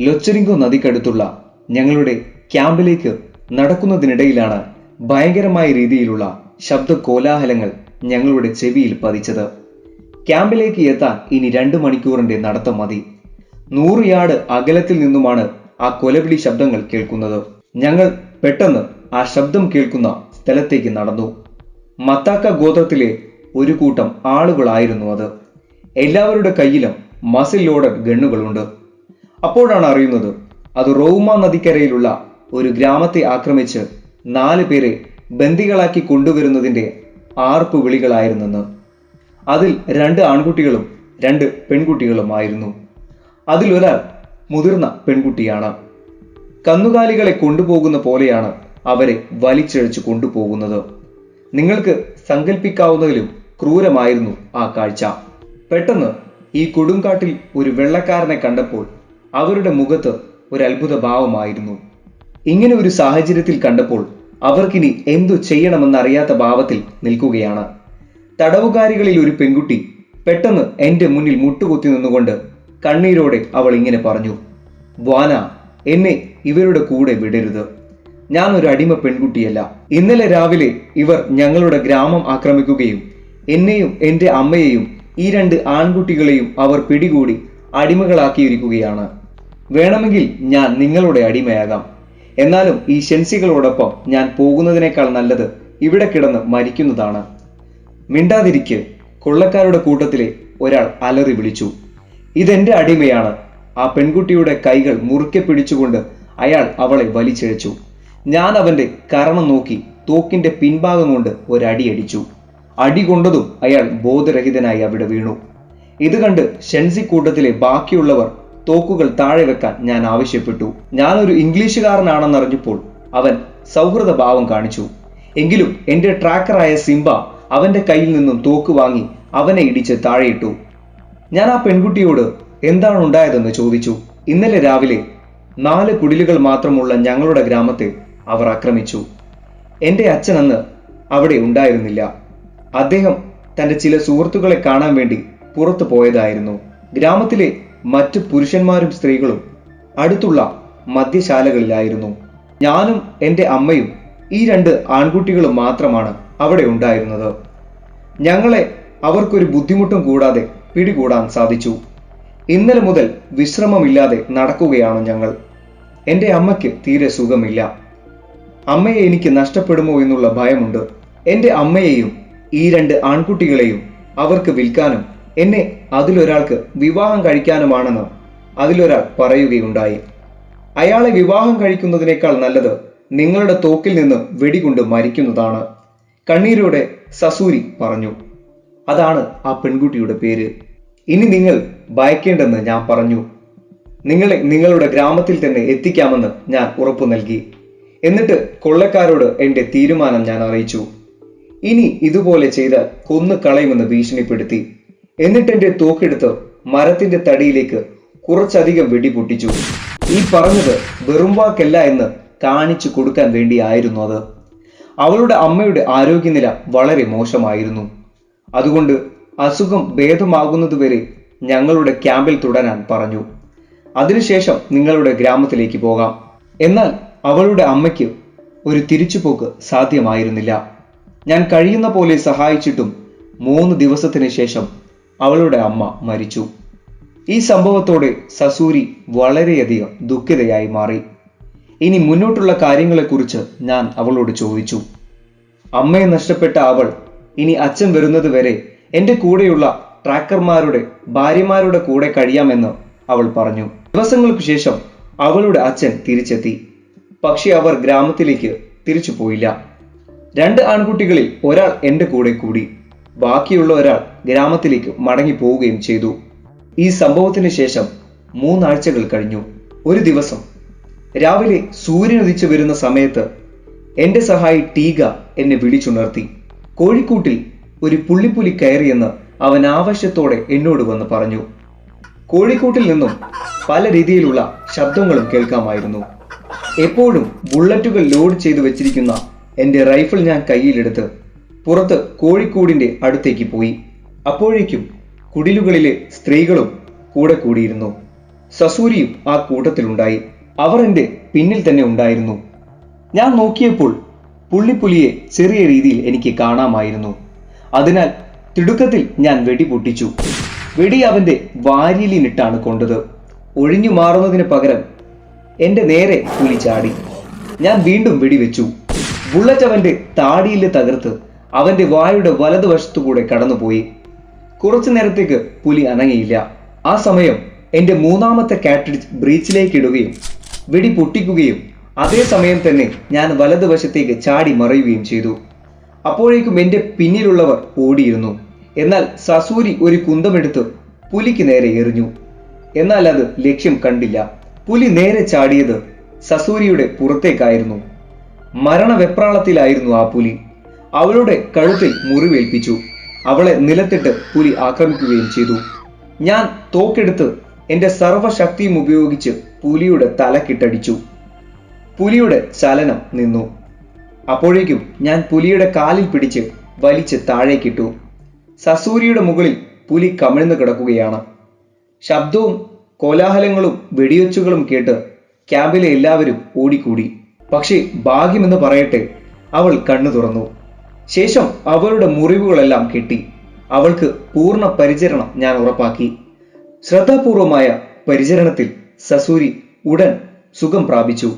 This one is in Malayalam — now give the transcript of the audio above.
ലൊച്ചരിങ്കോ നദിക്കടുത്തുള്ള ഞങ്ങളുടെ ക്യാമ്പിലേക്ക് നടക്കുന്നതിനിടയിലാണ് ഭയങ്കരമായ രീതിയിലുള്ള ശബ്ദ കോലാഹലങ്ങൾ ഞങ്ങളുടെ ചെവിയിൽ പതിച്ചത്. ക്യാമ്പിലേക്ക് എത്താൻ ഇനി രണ്ട് മണിക്കൂറിന്റെ നടത്തം മതി. നൂറ് യാർഡ് അകലത്തിൽ നിന്നുമാണ് ആ കൊലവിളി ശബ്ദങ്ങൾ കേൾക്കുന്നത്. ഞങ്ങൾ പെട്ടെന്ന് ആ ശബ്ദം കേൾക്കുന്ന സ്ഥലത്തേക്ക് നടന്നു. മത്താക്ക ഗോത്രത്തിലെ ഒരു കൂട്ടം ആളുകളായിരുന്നു അത്. എല്ലാവരുടെ കയ്യിലും മസിൽ ലോഡഡ് ഗണ്ണുകളുണ്ട്. അപ്പോഴാണ് അറിയുന്നത് അത് റോമ നദിക്കരയിലുള്ള ഒരു ഗ്രാമത്തെ ആക്രമിച്ച് നാല് പേരെ ബന്ദികളാക്കി കൊണ്ടുവരുന്നതിന്റെ ആർപ്പ് വിളികളായിരുന്നെന്ന്. അതിൽ രണ്ട് ആൺകുട്ടികളും രണ്ട് പെൺകുട്ടികളുമായിരുന്നു. അതിലൊരാൾ മുതിർന്ന പെൺകുട്ടിയാണ്. കന്നുകാലികളെ കൊണ്ടുപോകുന്ന പോലെയാണ് അവരെ വലിച്ചിഴച്ചു കൊണ്ടുപോകുന്നത്. നിങ്ങൾക്ക് സങ്കല്പിക്കാവുന്നതിലും ക്രൂരമായിരുന്നു ആ കാഴ്ച. പെട്ടെന്ന് ഈ കൊടുങ്കാട്ടിൽ ഒരു വെള്ളക്കാരനെ കണ്ടപ്പോൾ അവരുടെ മുഖത്ത് ഒരു അത്ഭുത ഭാവമായിരുന്നു. ഇങ്ങനെ ഒരു സാഹചര്യത്തിൽ കണ്ടപ്പോൾ അവർക്കിനി എന്തു ചെയ്യണമെന്നറിയാത്ത ഭാവത്തിൽ നിൽക്കുകയാണ്. തടവുകാരികളിൽ ഒരു പെൺകുട്ടി പെട്ടെന്ന് എന്റെ മുന്നിൽ മുട്ടുകുത്തി നിന്നുകൊണ്ട് കണ്ണീരോടെ അവൾ ഇങ്ങനെ പറഞ്ഞു വാന എന്നെ ഇവരുടെ കൂടെ വിടരുത്. ഞാൻ ഒരു അടിമ പെൺകുട്ടിയല്ല. ഇന്നലെ രാവിലെ ഇവർ ഞങ്ങളുടെ ഗ്രാമം ആക്രമിക്കുകയും എന്നെയും എന്റെ അമ്മയെയും ഈ രണ്ട് ആൺകുട്ടികളെയും അവർ പിടികൂടി അടിമകളാക്കിയിരിക്കുകയാണ്. വേണമെങ്കിൽ ഞാൻ നിങ്ങളുടെ അടിമയാകാം. എന്നാലും ഈ ഷെൻസികളോടൊപ്പം ഞാൻ പോകുന്നതിനേക്കാൾ നല്ലത് ഇവിടെ കിടന്ന് മരിക്കുന്നതാണ്. മിണ്ടാതിരിക്ക്. കൊള്ളക്കാരുടെ കൂട്ടത്തിലെ ഒരാൾ അലറി വിളിച്ചു. ഇതെന്റെ അടിമയാണ്. ആ പെൺകുട്ടിയുടെ കൈകൾ മുറുക്കെ പിടിച്ചുകൊണ്ട് അയാൾ അവളെ വലിച്ചിഴച്ചു. ഞാൻ അവന്റെ കരണം നോക്കി തോക്കിന്റെ പിൻഭാഗം കൊണ്ട് ഒരടിയടിച്ചു അടി കൊണ്ടതും അയാൾ ബോധരഹിതനായി അവിടെ വീണു. ഇത് കണ്ട് ഷെൻസി കൂട്ടത്തിലെ ബാക്കിയുള്ളവർ തോക്കുകൾ താഴെ വെക്കാൻ ഞാൻ ആവശ്യപ്പെട്ടു. ഞാൻ ഞാനൊരു ഇംഗ്ലീഷുകാരനാണെന്നറിഞ്ഞപ്പോൾ അവൻ സൗഹൃദ ഭാവം കാണിച്ചു. എങ്കിലും എന്റെ ട്രാക്കറായ സിംബ അവന്റെ കയ്യിൽ നിന്നും തോക്ക് വാങ്ങി അവനെ ഇടിച്ച് താഴെയിട്ടു. ഞാൻ ആ പെൺകുട്ടിയോട് എന്താണ് ഉണ്ടായതെന്ന് ചോദിച്ചു. ഇന്നലെ രാവിലെ നാല് കുടിലുകൾ മാത്രമുള്ള ഞങ്ങളുടെ ഗ്രാമത്തെ അവർ ആക്രമിച്ചു. എന്റെ അച്ഛൻ അന്ന് അവിടെ ഉണ്ടായിരുന്നില്ല. അദ്ദേഹം തന്റെ ചില സുഹൃത്തുക്കളെ കാണാൻ വേണ്ടി പുറത്തു പോയതായിരുന്നു. ഗ്രാമത്തിലെ മറ്റു പുരുഷന്മാരും സ്ത്രീകളും അടുത്തുള്ള മദ്യശാലകളിലായിരുന്നു. ഞാനും എന്റെ അമ്മയും ഈ രണ്ട് ആൺകുട്ടികളും മാത്രമാണ് അവിടെ ഉണ്ടായിരുന്നത്. ഞങ്ങളെ അവർക്കൊരു ബുദ്ധിമുട്ടും കൂടാതെ പിടികൂടാൻ സാധിച്ചു. ഇന്നലെ മുതൽ വിശ്രമമില്ലാതെ നടക്കുകയാണ് ഞങ്ങൾ. എന്റെ അമ്മയ്ക്ക് തീരെ സുഖമില്ല. അമ്മയെ എനിക്ക് നഷ്ടപ്പെടുമോ എന്നുള്ള ഭയമുണ്ട്. എന്റെ അമ്മയെയും ഈ രണ്ട് ആൺകുട്ടികളെയും അവർക്ക് വിൽക്കാനും എന്നെ അതിലൊരാൾക്ക് വിവാഹം കഴിക്കാനുമാണെന്ന് അതിലൊരാൾ പറയുകയുണ്ടായി. അയാളെ വിവാഹം കഴിക്കുന്നതിനേക്കാൾ നല്ലത് നിങ്ങളുടെ തോക്കിൽ നിന്ന് വെടികൊണ്ട് മരിക്കുന്നതാണ്. കണ്ണീരോടെ സസൂരി പറഞ്ഞു. അതാണ് ആ പെൺകുട്ടിയുടെ പേര്. ഇനി നിങ്ങൾ ഭയക്കേണ്ടെന്ന് ഞാൻ പറഞ്ഞു. നിങ്ങളെ നിങ്ങളുടെ ഗ്രാമത്തിൽ തന്നെ എത്തിക്കാമെന്ന് ഞാൻ ഉറപ്പു നൽകി. എന്നിട്ട് കൊള്ളക്കാരോട് എന്റെ തീരുമാനം ഞാൻ അറിയിച്ചു. ഇനി ഇതുപോലെ ചെയ്താൽ കൊന്നു കളയുമെന്ന് ഭീഷണിപ്പെടുത്തി. എന്നിട്ട് എന്റെ തോക്കെടുത്ത് മരത്തിന്റെ തടിയിലേക്ക് കുറച്ചധികം വെടി പൊട്ടിച്ചു. ഈ പറഞ്ഞത് വെറും വാക്കല്ല എന്ന് കാണിച്ചു കൊടുക്കാൻ വേണ്ടിയായിരുന്നു അത്. അവളുടെ അമ്മയുടെ ആരോഗ്യനില വളരെ മോശമായിരുന്നു. അതുകൊണ്ട് അസുഖം ഭേദമാകുന്നതുവരെ ഞങ്ങളുടെ ക്യാമ്പിൽ തുടരാൻ പറഞ്ഞു. അതിനുശേഷം നിങ്ങളുടെ ഗ്രാമത്തിലേക്ക് പോകാം. എന്നാൽ അവളുടെ അമ്മയ്ക്ക് ഒരു തിരിച്ചുപോക്ക് സാധ്യമായിരുന്നില്ല. ഞാൻ കഴിയുന്ന പോലെ സഹായിച്ചിട്ടും മൂന്ന് ദിവസത്തിന് ശേഷം അവളുടെ അമ്മ മരിച്ചു. ഈ സംഭവത്തോടെ സസൂരി വളരെയധികം ദുഃഖിതയായി മാറി. ഇനി മുന്നോട്ടുള്ള കാര്യങ്ങളെക്കുറിച്ച് ഞാൻ അവളോട് ചോദിച്ചു. അമ്മയെ നഷ്ടപ്പെട്ട അവൾ ഇനി അച്ഛൻ വരുന്നത് വരെ എന്റെ കൂടെയുള്ള ട്രാക്കർമാരുടെ ഭാര്യമാരുടെ കൂടെ കഴിയാമെന്ന് അവൾ പറഞ്ഞു. ദിവസങ്ങൾക്ക് ശേഷം അവളുടെ അച്ഛൻ തിരിച്ചെത്തി. പക്ഷെ അവർ ഗ്രാമത്തിലേക്ക് തിരിച്ചു പോയില്ല. രണ്ട് ആൺകുട്ടികളിൽ ഒരാൾ എന്റെ കൂടെ കൂടി. ബാക്കിയുള്ള ഒരാൾ ഗ്രാമത്തിലേക്ക് മടങ്ങി പോവുകയും ചെയ്തു. ഈ സംഭവത്തിന് ശേഷം മൂന്നാഴ്ചകൾ കഴിഞ്ഞു. ഒരു ദിവസം രാവിലെ സൂര്യനുദിച്ചു വരുന്ന സമയത്ത് എന്റെ സഹായി ടീഗ എന്നെ വിളിച്ചുണർത്തി. കോഴിക്കൂട്ടിൽ ഒരു പുള്ളിപ്പുലി കയറിയെന്ന് അവൻ ആവശ്യത്തോടെ എന്നോട് വന്ന് പറഞ്ഞു. കോഴിക്കൂട്ടിൽ നിന്നും പല രീതിയിലുള്ള ശബ്ദങ്ങളും കേൾക്കാമായിരുന്നു. എപ്പോഴും ബുള്ളറ്റുകൾ ലോഡ് ചെയ്തു വെച്ചിരിക്കുന്ന എന്റെ റൈഫിൾ ഞാൻ കയ്യിലെടുത്ത് പുറത്ത് കോഴിക്കൂടിന്റെ അടുത്തേക്ക് പോയി. അപ്പോഴേക്കും കുടിലുകളിലെ സ്ത്രീകളും കൂടെ കൂടിയിരുന്നു. സസൂരിയും ആ കൂട്ടത്തിലുണ്ടായി. അവർ എന്റെ പിന്നിൽ തന്നെ ഉണ്ടായിരുന്നു. ഞാൻ നോക്കിയപ്പോൾ പുള്ളിപ്പുലിയെ ചെറിയ രീതിയിൽ എനിക്ക് കാണാമായിരുന്നു. അതിനാൽ തിടുക്കത്തിൽ ഞാൻ വെടി പൊട്ടിച്ചു. വെടി അവന്റെ വാരിയിലിനിട്ടാണ് കൊണ്ടത്. ഒഴിഞ്ഞു മാറുന്നതിന് പകരം എന്റെ നേരെ പുലി ചാടി. ഞാൻ വീണ്ടും വെടിവെച്ചു ബുള്ളറ്റ് അവന്റെ താടിയിൽ തകർത്ത് അവന്റെ വായുടെ വലതുവശത്തുകൂടെ കടന്നുപോയി. കുറച്ചു നേരത്തേക്ക് പുലി അനങ്ങിയില്ല. ആ സമയം എന്റെ മൂന്നാമത്തെ കാട്രിഡ്ജ് ബ്രീച്ചിലേക്ക് ഇടുകയും വെടി പൊട്ടിക്കുകയും അതേ സമയം തന്നെ ഞാൻ വലതുവശത്തേക്ക് ചാടി മറയുകയും ചെയ്തു. അപ്പോഴേക്കും എന്റെ പിന്നിലുള്ളവർ ഓടിയിരുന്നു. എന്നാൽ സസൂരി ഒരു കുന്തമെടുത്ത് പുലിക്ക് നേരെ എറിഞ്ഞു. എന്നാൽ അത് ലക്ഷ്യം കണ്ടില്ല. പുലി നേരെ ചാടിയത് സസൂരിയുടെ പുറത്തേക്കായിരുന്നു. മരണവെപ്രാളത്തിലായിരുന്നു ആ പുലി. അവളുടെ കഴുത്തിൽ മുറിവേൽപ്പിച്ചു. അവളെ നിലത്തിട്ട് പുലി ആക്രമിക്കുകയും ചെയ്തു. ഞാൻ തോക്കെടുത്ത് എന്റെ സർവശക്തിയും ഉപയോഗിച്ച് പുലിയുടെ തലക്കിട്ടടിച്ചു. പുലിയുടെ ചലനം നിന്നു. അപ്പോഴേക്കും ഞാൻ പുലിയുടെ കാലിൽ പിടിച്ച് വലിച്ച് താഴേക്കിട്ടു. സസൂരിയുടെ മുകളിൽ പുലി കമിഴ്ന്നു കിടക്കുകയാണ്. ശബ്ദവും കോലാഹലങ്ങളും വെടിയൊച്ചുകളും കേട്ട് ക്യാമ്പിലെ എല്ലാവരും ഓടിക്കൂടി. പക്ഷേ ഭാഗ്യമെന്ന് പറയട്ടെ അവൾ കണ്ണു തുറന്നു. ശേഷം അവളുടെ മുറിവുകളെല്ലാം കെട്ടി അവൾക്ക് പൂർണ പരിചരണം ഞാൻ ഉറപ്പാക്കി. ശ്രദ്ധാപൂർവമായ പരിചരണത്തിൽ സസൂരി ഉടൻ സുഖം പ്രാപിച്ചു.